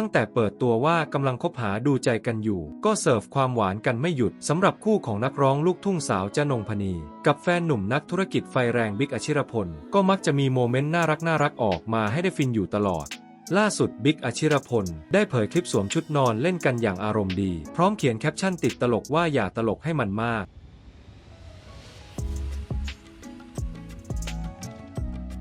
ตั้งแต่เปิดตัวว่ากำลังคบหาดูใจกันอยู่ ก็เสิร์ฟความหวานกันไม่หยุดสำหรับคู่ของนักร้องลูกทุ่งสาวจนงพนี กับแฟนหนุ่มนักธุรกิจไฟแรงบิ๊กอชิรพล ก็มักจะมีโมเมนต์น่ารักน่ารักออกมาให้ได้ฟินอยู่ตลอด ล่าสุดบิ๊กอชิรพล ได้เผยคลิปสวมชุดนอนเล่นกันอย่างอารมณ์ดี พร้อมเขียนแคปชั่นติดตลกว่าอย่าตลกให้มันมาก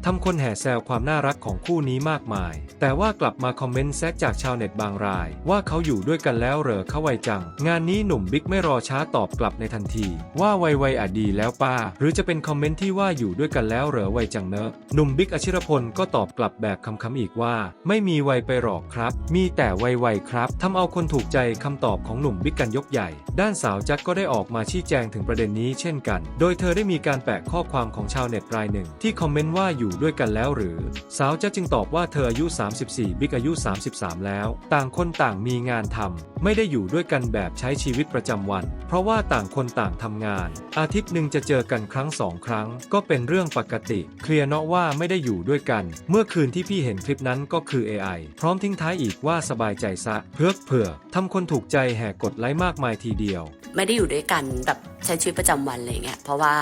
ทำคนแห่แซวความน่ารักของคู่นี้มากมาย แต่ว่ากลับมาคอมเมนต์แซกจากชาวเน็ตบางราย ว่าเขาอยู่ด้วยกันแล้วเหรอเขาไวจัง งานนี้หนุ่มบิ๊กไม่รอช้าตอบกลับในทันที ว่าไวไวๆอะดีแล้วป้า หรือจะเป็นคอมเมนต์ที่ว่าอยู่ด้วยกันแล้วเหรอไวจังเนอะหนุ่มบิ๊กอชิรพลก็ตอบกลับแบบคำๆอีกว่า ไม่มีไวไปหรอกครับ มีแต่ไวๆครับทำเอาคนถูกใจคำตอบของหนุ่มบิ๊กกันยกใหญ่ ด้านสาวแจ็คก็ได้ออกมาชี้แจงถึงประเด็นนี้เช่นกัน โดยเธอได้มีการแปะข้อความของชาวเน็ตรายหนึ่ง ที่คอมเมนต์ว่าอยู่ด้วยกันแล้วหรือ สาวจ็คจึงตอบว่าเธออายุ 34 บิ๊กอายุ 33 แล้ว ต่างคนต่างมีงานทำไม่ได้อยู่ด้วยกันแบบใช้ชีวิตประจำวัน เพราะว่าต่างคนต่างทำงาน อาทิตย์หนึ่งจะเจอกันครั้งสองครั้ง ก็เป็นเรื่องปกติ เคลียร์เนาะว่าไม่ได้อยู่ด้วยกัน เมื่อคืนที่พี่เห็นคลิปนั้นก็คือ AI พร้อมทิ้งท้ายอีกว่าสบายใจซะเพื่อเผื่อทำคนถูกใจแห่กดไลค์มากมายทีเดียว ไม่ได้อยู่ด้วยกันแบบใช้ชีวิตประจำวันอะไรเงี้ยเพราะว่า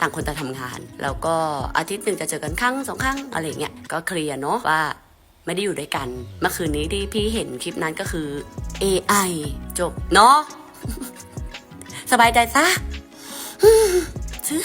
ต่างคนต่างทำงาน แล้วก็อาทิตย์หนึ่งจะเจอกันครั้งสองครั้งอะไรเงี้ยก็เคลียร์เนาะว่าไม่ได้อยู่ด้วยกัน เมื่อคืนนี้ที่พี่เห็นคลิปนั้นก็คือ AI จบเนาะสบายใจซะซื้อ